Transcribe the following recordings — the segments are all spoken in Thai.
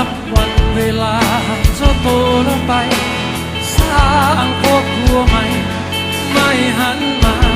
ับวันเวลาเธโตแล้วไป สร้างครอบครัวใหม่ ไม่หันมา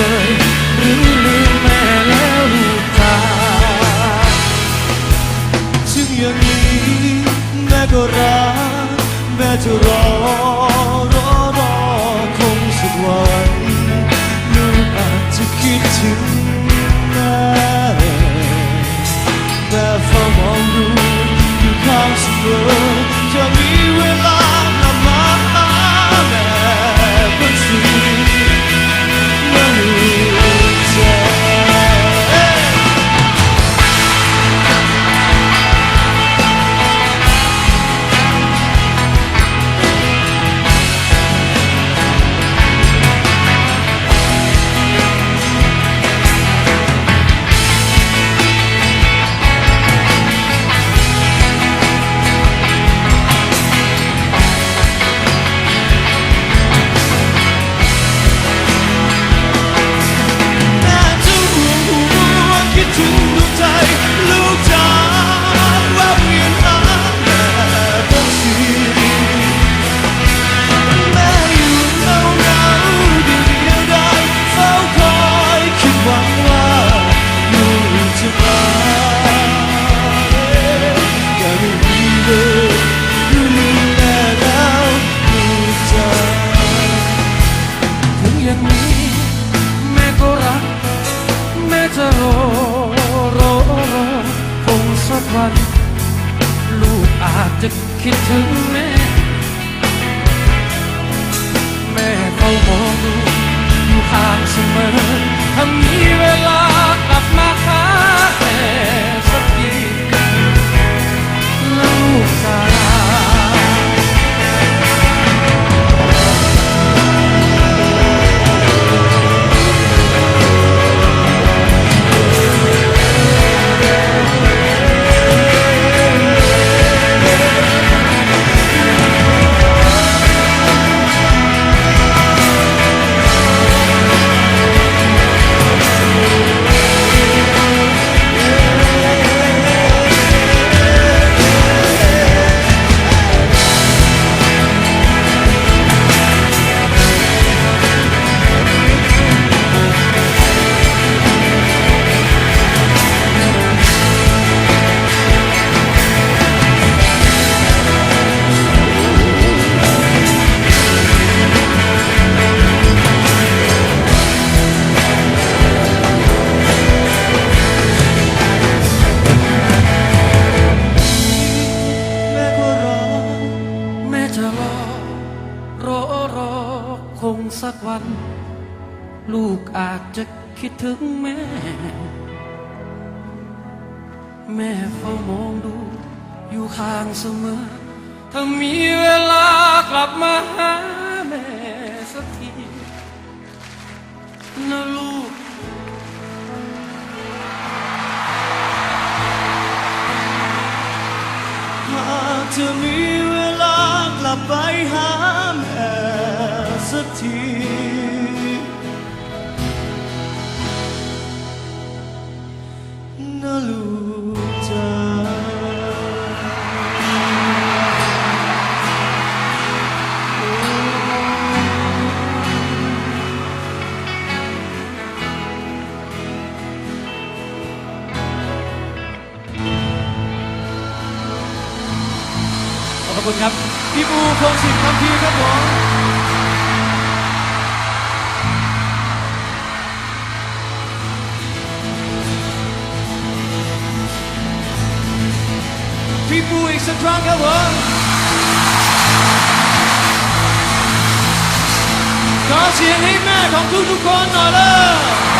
ลย หรือลืมแม่แล้วลูกตาถึงอย่างนี้แม่ก็รักแม่จะรอรอรอคงสักวันลูกอาจจะคิดถึงแม่แต่เฝ้ามองดูอยู่ข้างเสมอัน ลูกอาจจะคิดถึงแม่ แม่เขามองลูกอยู่ข้างเสมอถ้ามีเวลาัน ลูกอาจจะคิดถึงแม่ แม่เฝ้ามองดูอยู่ข้างเสมอ ถ้ามีเวลากลับมาหาแม่สักทีนะลูกหากจะมีเวลากลับไปหา สักทีนะลูกจ้าขอบคุณครับ พี่บูพงศิษฐ์คำพีครับผม พี่ปูอีกสักครั้งครับผมขอเสียงให้แม่ของทุกๆคนหน่อยเลย